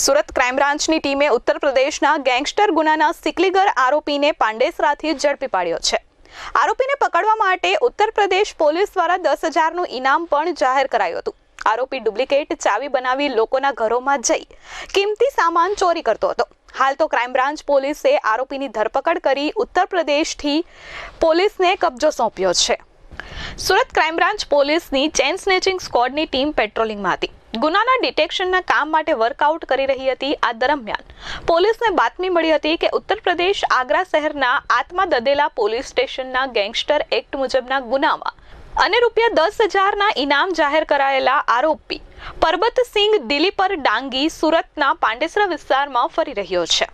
Surat crime બ્રાન્ચની ટીમે ઉત્તર પ્રદેશના ગેંગસ્ટર ગુનાના સિકલીગર આરોપીને પાંડેસરાથી ઝડપી પાડ્યો છે. આરોપીને પકડવા માટે ઉત્તર પ્રદેશ પોલીસ દ્વારા દસ હજારનું ઇનામ પણ જાહેર કરાયું હતું. આરોપી ડુપ્લિકેટ ચાવી બનાવી લોકોના ઘરોમાં જઈ કિંમતી સામાન ચોરી કરતો હતો. હાલ તો ક્રાઇમ બ્રાન્ચ પોલીસે આરોપીની ધરપકડ કરી ઉત્તર પ્રદેશથી પોલીસને કબજો સોંપ્યો છે. સુરત ક્રાઇમ બ્રાન્ચ પોલીસની ચેન સ્નેચિંગ સ્કોડની ટીમ પેટ્રોલિંગમાં હતી. ગુનાના ડિટેક્શનના કામ માટે વર્કઆઉટ કરી રહી હતી આ દરમિયાન. પોલીસને બાતમી મળી હતી કે ઉત્તર પ્રદેશ આગ્રા શહેરના આત્મા દદેલા પોલીસ સ્ટેશનના ગેંગસ્ટર એક્ટ મુજબના ગુનામાં અને રૂપિયા દસ હજારના ઇનામ જાહેર કરાયેલા આરોપી પરબતસિંહ દિલીપર ડાંગી સુરતના પાંડેસરા વિસ્તારમાં ફરી રહ્યો છે.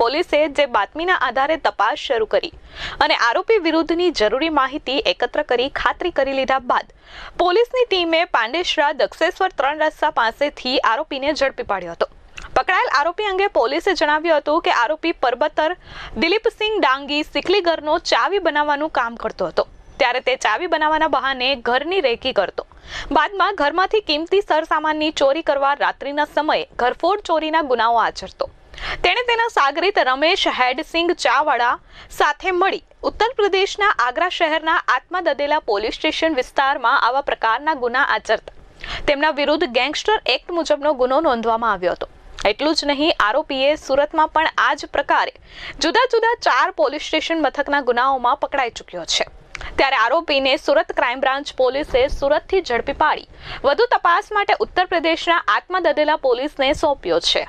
પોલીસે જે બાતમીના આધારે તપાસ શરૂ કરી અને આરોપી વિરુદ્ધની જરૂરી માહિતી એકત્ર કરી ખાતરી કરી લીધા બાદ પોલીસની ટીમે પાંડેશરા દક્ષેશ્વર ત્રણ રસ્તા પાસેથી આરોપીને ઝડપી પાડ્યો હતો. પકડાયેલ આરોપી અંગે પોલીસે જણાવ્યું હતું કે આરોપી પરબતર દિલીપસિંહ ડાંગી સિકલીગરનો ચાવી બનાવવાનું કામ કરતો હતો. ત્યારે તે ચાવી બનાવવાના બહાને ઘરની રેકી કરતો. બાદમાં ઘરમાંથી કિંમતી સરસામાનની ચોરી કરવા રાત્રિના સમયે ઘરફોડ ચોરીના ગુનાઓ આચરતો. તેણે તેના સાગરીત રમેશ હેડસિંગ ચાવાળા સાથે મળી ઉત્તર પ્રદેશના આગ્રા શહેરના આત્મા દદેલા પોલીસ સ્ટેશન વિસ્તારમાં આવા પ્રકારના ગુના આચરતા. તેમના વિરુદ્ધ ગેંગસ્ટર એક્ટ મુજબનો ગુનો નોંધવામાં આવ્યો હતો. એટલું જ નહીં, આરોપીએ સુરતમાં પણ આ જ પ્રકારે જુદા જુદા ચાર પોલીસ સ્ટેશન મથકના ગુનાઓમાં પકડાઈ ચૂક્યો છે. ત્યારે આરોપીને સુરત ક્રાઇમ બ્રાન્ચ પોલીસે સુરતથી ઝડપી પાડી. વધુ તપાસ માટે ઉત્તર પ્રદેશના આત્મા દદેલા પોલીસને સોંપ્યો છે.